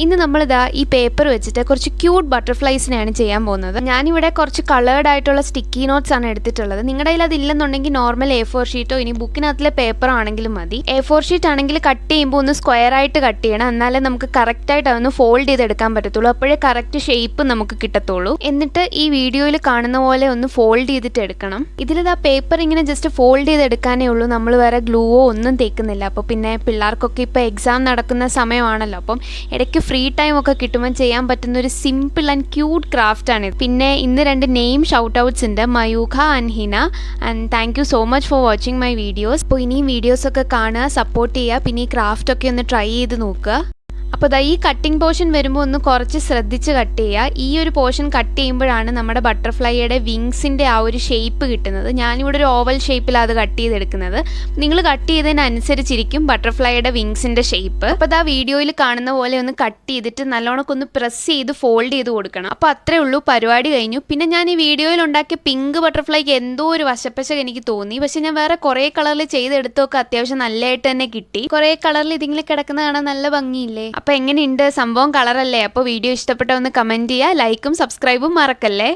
ഇന്ന് നമ്മളിതാ ഈ പേപ്പർ വെച്ചിട്ട് കുറച്ച് ക്യൂട്ട് ബട്ടർഫ്ലൈസിനെയാണ് ചെയ്യാൻ പോകുന്നത്. ഞാനിവിടെ കുറച്ച് കളേർഡ് ആയിട്ടുള്ള സ്റ്റിക്കി നോട്ട്സ് ആണ് എടുത്തിട്ടുള്ളത്. നിങ്ങളുടെ കയ്യിൽ അതില്ലെന്നുണ്ടെങ്കിൽ നോർമൽ എ ഫോർ ഷീറ്റോ ഇനി ബുക്കിനകത്തിലെ പേപ്പർ ആണെങ്കിലും മതി. എ ഫോർ ഷീറ്റ് ആണെങ്കിൽ കട്ട് ചെയ്യുമ്പോൾ ഒന്ന് സ്ക്വയർ ആയിട്ട് കട്ട് ചെയ്യണം. എന്നാലേ നമുക്ക് കറക്റ്റ് ആയിട്ട് അതൊന്ന് ഫോൾഡ് ചെയ്ത് എടുക്കാൻ പറ്റത്തുള്ളൂ. അപ്പോഴേ കറക്റ്റ് ഷേപ്പ് നമുക്ക് കിട്ടത്തുള്ളൂ. എന്നിട്ട് ഈ വീഡിയോയിൽ കാണുന്ന പോലെ ഒന്ന് ഫോൾഡ് ചെയ്തിട്ട് എടുക്കണം. ഇതിലിതാ പേപ്പർ ഇങ്ങനെ ജസ്റ്റ് ഫോൾഡ് ചെയ്ത് എടുക്കാനേ ഉള്ളൂ. നമ്മൾ വേറെ ഗ്ലൂവോ ഒന്നും തേക്കുന്നില്ല. അപ്പോൾ പിന്നെ പിള്ളേർക്കൊക്കെ ഇപ്പോൾ എക്സാം നടക്കുന്ന സമയമാണല്ലോ. അപ്പം ഇടയ്ക്ക് ഫ്രീ ടൈം ഒക്കെ കിട്ടുമ്പോൾ ചെയ്യാൻ പറ്റുന്ന ഒരു സിമ്പിൾ ആൻഡ് ക്യൂട്ട് ക്രാഫ്റ്റ് ആണ് പിന്നെ ഇന്ന് രണ്ട് നെയിം ഷൗട്ട് ഔട്ട്സ് ഉണ്ട്. Mayookha and Hina. And thank you so much for watching my videos അപ്പോൾ ഇനിയും വീഡിയോസ് ഒക്കെ കാണുക സപ്പോർട്ട് ചെയ്യുക. പിന്നെ ഈ ക്രാഫ്റ്റ് ഒക്കെ ഒന്ന് ട്രൈ ചെയ്ത് നോക്കുക. അപ്പോൾ ദാ ഈ കട്ടിംഗ് പോർഷൻ വരുമ്പോൾ ഒന്ന് കുറച്ച് ശ്രദ്ധിച്ച് കട്ട് ചെയ്യുക ഈ ഒരു പോർഷൻ കട്ട് ചെയ്യുമ്പോഴാണ് നമ്മുടെ ബട്ടർഫ്ലൈയുടെ വിങ്സിന്റെ ആ ഒരു ഷേപ്പ് കിട്ടുന്നത്. ഞാനിവിടെ ഒരു ഓവൽ ഷേപ്പിൽ അത് കട്ട് ചെയ്തെടുക്കുന്നത്. നിങ്ങൾ കട്ട് ചെയ്തതിനനുസരിച്ചിരിക്കും ബട്ടർഫ്ലൈയുടെ വിങ്സിന്റെ ഷേപ്പ് അപ്പോൾ ആ വീഡിയോയിൽ കാണുന്ന പോലെ ഒന്ന് കട്ട് ചെയ്തിട്ട് നല്ലോണം ഒന്ന് പ്രസ് ചെയ്ത് ഫോൾഡ് ചെയ്ത് കൊടുക്കണം. അപ്പോൾ അത്രേ ഉള്ളൂ പരിപാടി കഴിഞ്ഞു. പിന്നെ ഞാൻ ഈ വീഡിയോയിൽ ഉണ്ടാക്കിയ പിങ്ക് ബട്ടർഫ്ലൈക്ക് എന്തോ ഒരു വശപ്പശക എനിക്ക് തോന്നി. പക്ഷെ ഞാൻ വേറെ കുറേ കളറിൽ ചെയ്തെടുത്തൊക്കെ അത്യാവശ്യം നല്ലതായിട്ട് തന്നെ കിട്ടി. കുറേ കളറിൽ ഇതിങ്ങനെ കിടക്കുന്ന കാണാൻ നല്ല ഭംഗിയില്ലേ? അപ്പോൾ എങ്ങനെയുണ്ട്? സംഭവം കളറല്ലേ? അപ്പോൾ വീഡിയോ ഇഷ്ടപ്പെട്ട ഒന്ന് കമന്റ് ചെയ്യുക ലൈക്കും സബ്സ്ക്രൈബും മറക്കല്ലേ?